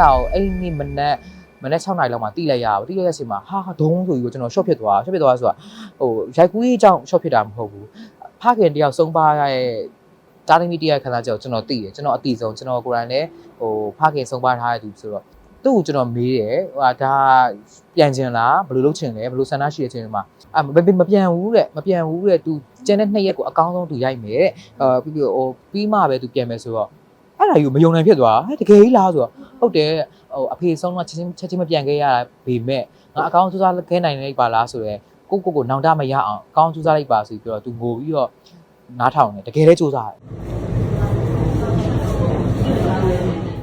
ဒါကိုအဲ့ဒီနေ့မနက်မနက်6နာရီလောက်မှာတိလိုက်ရပါတိလိုက်ရချိန်မှာဟာဒုံးဆိုပြီးတော့ကျွန်တော် short ဖြစ်သွား short ဖြစ်သွားဆိုတာဟိုရိုက်ကူးရေးအကြောင်း short ဖြစ်တာမဟုတ်ဘူးဖခင်တယောက်ဆုံးပါရတဲ့တားသမီးတယောက်ခန်းသားကြောင့်ကျွန်တော်သိတယ်ကျွန်တော်အတိဆုံးကျွန်တော်ကိုယ်တိုင်လည်းဟိုဖခင်ဆုံးပါထားတဲ့သူဆိုတော့သူ့ကိုကျွန်တော်မေးတယ်ဟိုဟာဒါပြန်ကျင်လားဘယ်လိုလုပ်ချင်လဲဘယ်လိုဆန္ဒရှိတဲ့အချိန်မှာအမမပြန်ဘူးတဲ့မပြန်ဘူးတဲ့သူကျန်တဲ့နှစ်ရက်ကိုအကောင်းဆုံးသူရိုက်မယ်တဲ့အာပြီးပြီးဟိုပြီးမှပဲသူပြန်မယ်ဆိုတော့ အဲ့ဒါကြီးမယုံနိုင်ဖြစ်သွားဟဲ့တကယ်ကြီးလားဆိုတော့ဟုတ်တယ်ဟိုအဖေဆုံးတော့ချက်ချင်းချက်ချင်းမပြန်ခဲ့ရတာဗေမဲ့ငါအကောင်းစူးစမ်းခဲနိုင်လိုက်ပါလားဆိုတော့ကိုကိုကိုနောင်တမရအောင်အကောင်းစူးစမ်းလိုက်ပါဆိုပြီးတော့သူငိုပြီးတော့နားထောင်တယ်တကယ်လည်းစူးစမ်းတယ်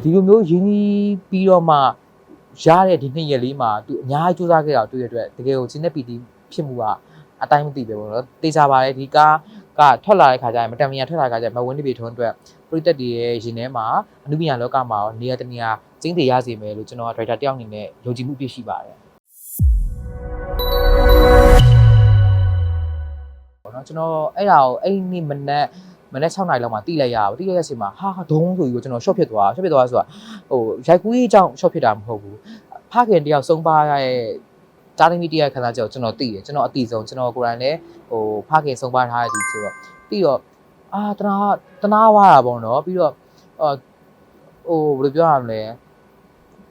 ဒီလိုမျိုးရင်းနှီးပြီးတော့မှရတဲ့ဒီနှစ်ရက်လေးမှာသူအများကြီးစူးစမ်းခဲ့တာတွေ့ရတဲ့အတွက်တကယ်ကိုချင်းနဲ့ပီတီဖြစ်မှုကအတိုင်းမသိပဲပေါ့နော်တေချာပါတယ်ဒီကား ကထွက်လာတဲ့ခါကျရင်မတန်မယာထွက်လာတဲ့ခါကျရင်မဝင်းနေပြီထွန်းအတွက်ပရိသတ်တွေရဲ့ရင်ထဲမှာအနုပညာလောကမှာရောနေရာတနေရာကျင်းတည်ရစေမယ်လို့ကျွန်တော်ကဒရိုက်တာတယောက်အနေနဲ့ယုံကြည်မှုပြည့်ရှိပါတယ်ပေါ့နော်ကျွန်တော်အဲ့ဒါကိုအဲ့ဒီနေ့မနက်မနက်6နာရီလောက်မှာတိလိုက်ရပါတိလိုက်ရချိန်မှာဟာဒုံးဆိုပြီးတော့ကျွန်တော် short ဖြစ်သွား short ဖြစ်သွားဆိုတာဟိုရိုက်ကူးရေးအကြောင်း short ဖြစ်တာမဟုတ်ဘူးဖခင်တယောက်ဆုံးပါရ တဲ့တားသမီးတယောက်ခန်းသားကြောင့်ကျွန်တော်သိတယ်ကျွန်တော်အတိဆုံးကျွန်တော်ကိုယ်တိုင်လည်းဟိုဖခင်ဆုံးပါထားတဲ့သူဆိုတော့ပြီးတော့အာတနာတနာဝါတာပေါ့နော်ပြီးတော့အာဟိုဘယ်လိုပြောရမလဲ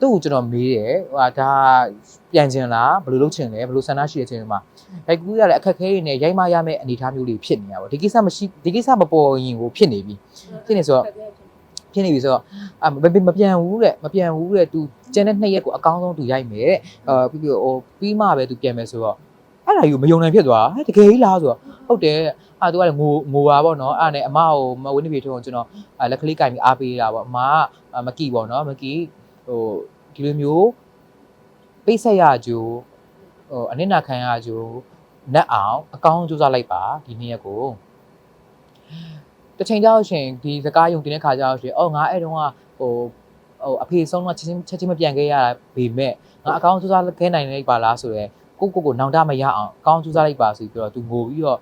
သူ့ကိုကျွန်တော်မေးတယ်ဟိုဟာဒါပြန်ကျင်လားဘယ်လိုလုပ်ချင်လဲဘယ်လိုဆန္ဒရှိတဲ့အချိန်မှာရိုက်ကူးရတဲ့အခက်အခဲတွေနဲ့ရိုက်မရမယ့်အနေအထားမျိုးတွေဖြစ်နေတာပေါ့ဒီကိစ္စမရှိဒီကိစ္စမပေါ်ရင်ကိုဖြစ်နေပြီဖြစ်နေဆိုတော့ ဖြစ်နေပြီဆိုတော့အမမပြန်ဘူးတဲ့မပြန်ဘူးတဲ့သူကျန်တဲ့နှစ်ရက်ကိုအကောင်းဆုံးသူရိုက်မယ်တဲ့အာပြီးပြီးဟိုပြီးမှပဲသူပြန်မယ်ဆိုတော့အဲ့ဒါကြီးကိုမယုံနိုင်ဖြစ်သွားဟဲ့တကယ်ကြီးလားဆိုတော့ဟုတ်တယ်အာသူကလည်းငိုငိုပါပေါ့နော်အဲ့ဒါနဲ့အမကိုမဝင်းနေပြီထုံးကျွန်တော်လက်ကလေးကင်ပြီးအားပေးတာပေါ့အမကမကီပေါ့နော်မကီဟိုဒီလိုမျိုးပိတ်ဆက်ရကြိုးဟိုအနစ်နာခံရကြိုးနတ်အောင်အကောင်းစူးစမ်းလိုက်ပါဒီနေ့ရက်ကို တစ်ချိန်ကြောက်ရှင်ဒီစကားယုံတင်တဲ့ခါကြောက်ရှင်အော်ငါအဲ့တုန်းကဟိုဟိုအဖေဆုံးတော့ချက်ချင်းချက်ချင်းမပြန်ခဲ့ရတာဗေမဲ့ငါအကောင်းစူးစမ်းခဲနိုင်လိုက်ပါလားဆိုတော့ကိုကိုကိုနောင်တမရအောင်အကောင်းစူးစမ်းလိုက်ပါဆိုပြီးတော့သူငိုပြီးတော့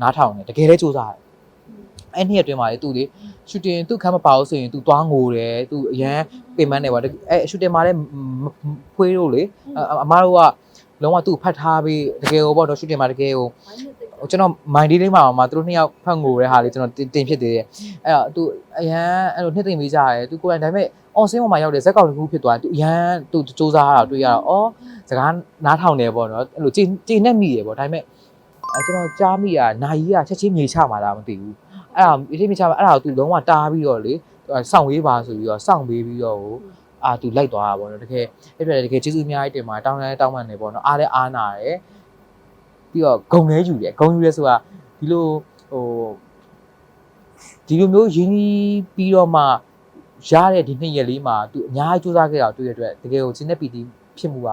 နားထောင်တယ်တကယ်လည်းစူးစမ်းတယ်အဲ့နှစ်အတွင်းမှာလေသူလေရှူတင်သူ့ခမ်းမပါဘူးဆိုရင်သူသွားငိုတယ်သူအရန်ပင်မနေပါအဲ့ရှူတင်မှာလည်းဖွေးလို့လေအမတို့ကလုံးဝသူ့ဖတ်ထားပြီးတကယ်ကိုပေါ့တော့ရှူတင်မှာတကယ်ကို ကျွန်တော်မိုင်ဒီလေးမှာမှာသူတို့နှစ်ယောက်ဖတ်ငိုတဲ့ဟာလေးကျွန်တော်တင်ဖြစ်သေးတယ်အဲ့တော့သူအရန်အဲ့လိုနှစ်သိမ့်ပေးကြတယ်သူကိုယ်တိုင်ဒါပေမဲ့အော်ဆင်းပေါ်မှာရောက်တယ်ဇက်ကောင်တစ်ခုဖြစ်သွားတယ်သူအရန်သူစူးစမ်းရတာတွေ့ရတော့အော်စကားနားထောင်တယ်ပေါ့နော်အဲ့လိုကြည်ကြည်နဲ့မိတယ်ပေါ့ဒါပေမဲ့အဲကျွန်တော်ကြားမိတာနိုင်ကြီးကချက်ချင်းမြေချမှာလားမသိဘူးအဲ့ဒါအချင်းမြေချမှာအဲ့ဒါကိုသူလုံးဝတားပြီးတော့လေစောင့်ဝေးပါဆိုပြီးတော့စောင့်ပေးပြီးတော့အာသူလိုက်သွားတာပေါ့နော်တကယ်အဲ့ပြတကယ်ကျေးဇူးအများကြီးတင်ပါတောင်းလဲတောင်းပန်နေပေါ့နော်အားလဲအားနာတယ် ပြီးတော့ဂုံလဲယူတယ်ဂုံယူရဲဆိုတာဒီလိုဟိုဒီလိုမျိုးရင်းနှီးပြီးတော့မှရတဲ့ဒီနှစ်ရက်လေးမှာသူအများကြီးစူးစမ်းခဲ့တာတွေ့ရတဲ့အတွက်တကယ်ကိုချင်းနဲ့ပီတီဖြစ်မှုက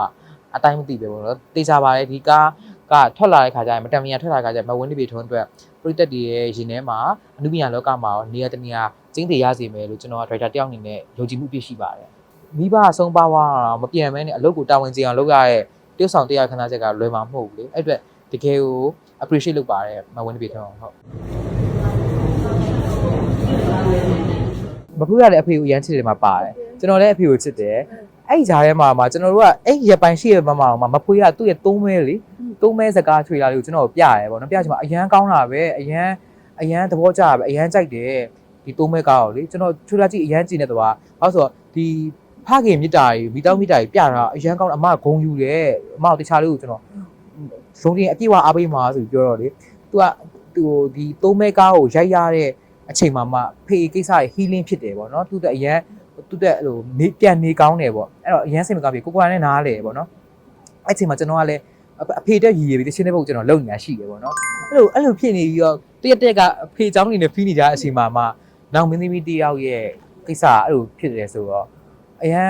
အတိုင်းမသိပဲပေါ့နော်တေချာပါတယ်ဒီကားကထွက်လာတဲ့ခါကျရင်မတန်မယာထွက်လာတဲ့ခါကျရင်မဝင်းနေပြီထုံးအတွက်ပရိသတ်တွေရဲ့ရင်ထဲမှာအနုပညာလောကမှာရောနေရာတနေရာကျင်းတည်ရစေမယ်လို့ကျွန်တော်ကဒရိုက်တာတယောက်အနေနဲ့ယုံကြည်မှုပြည့်ရှိပါတယ်မိဘအဆုံးပါသွားတာမပြန်မဲနဲ့အလုပ်ကိုတာဝန်ကျအောင်လုပ်ရတဲ့တယောက်ဆောင်တရားခဏချက်ကလွယ်မှာမဟုတ်ဘူးလေအဲ့အတွက် တကယ်ကို appreciate လုပ်ပါတယ်မဝင်းနေပြီထုံးဟုတ်မဖူးရတဲ့အဖေကိုရမ်းချစ်တယ်မှာပါတယ်ကျွန်တော်လည်းအဖေကိုချစ်တယ်အဲ့ဂျားထဲမှာမှာကျွန်တော်တို့ကအဲ့ရပိုင်ရှိရမှာမှာမဖွေးရသူ့ရဲ့သုံးမဲလေသုံးမဲစကားချွေလာလေးကိုကျွန်တော်ပြရတယ်ပေါ့နော်ပြချင်မှာအရန်ကောင်းတာပဲအရန်အရန်သဘောကျတာပဲအရန်ကြိုက်တယ်ဒီသုံးမဲကားကိုလေကျွန်တော်ချွေလာကြည့်အရန်ကြည့်နေတော့ဘာလို့ဆိုတော့ဒီဖခင်မြစ်တာကြီးမိသားမြစ်တာကြီးပြတာအရန်ကောင်းအမဂုံယူတယ်အမတခြားလေးကိုကျွန်တော် ဇုံတင်အပြည့်ဝအားပေးမှာဆိုပြီးပြောတော့လေ तू ကသူဒီသုံးမဲကားကိုရိုက်ရတဲ့အချိန်မှာမှဖေကိစ္စရဲ့ healing ဖြစ်တယ်ပေါ့နော်သူတဲ့အရန်သူတဲ့အဲ့လိုနေပြန်နေကောင်းတယ်ပေါ့အဲ့တော့အရန်စိတ်မကောင်းပြီကိုကိုကလည်းနားလေပေါ့နော်အဲ့ချိန်မှာကျွန်တော်ကလည်းအဖေတက်ရည်ရည်ပြီးတချင်းတဲ့ဘုတ်ကျွန်တော်လုံညာရှိတယ်ပေါ့နော်အဲ့လိုအဲ့လိုဖြစ်နေပြီးတော့တရက်တက်ကအဖေเจ้าနေနဲ့ဖီးနေကြတဲ့အချိန်မှာမှနောက်မင်းသမီးတယောက်ရဲ့ကိစ္စအဲ့လိုဖြစ်တယ်ဆိုတော့အရန်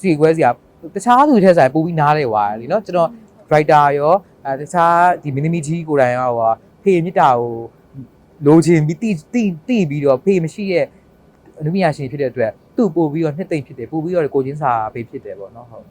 ကြည်ခွဲစရာတခြားသူတွေထက်ဆိုင်ပို့ပြီးနားလေွာလीနော်ကျွန်တော် writer ရော အဲတခြားဒီမင်းသမီးကြီးကိုယ်တိုင်ရောဖေမြစ်တာကိုလိုချင်ပြီးတိတိတိပြီးတော့ဖေမရှိရဲ့အနုပညာရှင်ဖြစ်တဲ့အတွက်သူ့ပို့ပြီးတော့နှစ်သိမ့်ဖြစ်တယ်ပို့ပြီးတော့ကိုချင်းစာပေးဖြစ်တယ်ပေါ့နော်ဟုတ်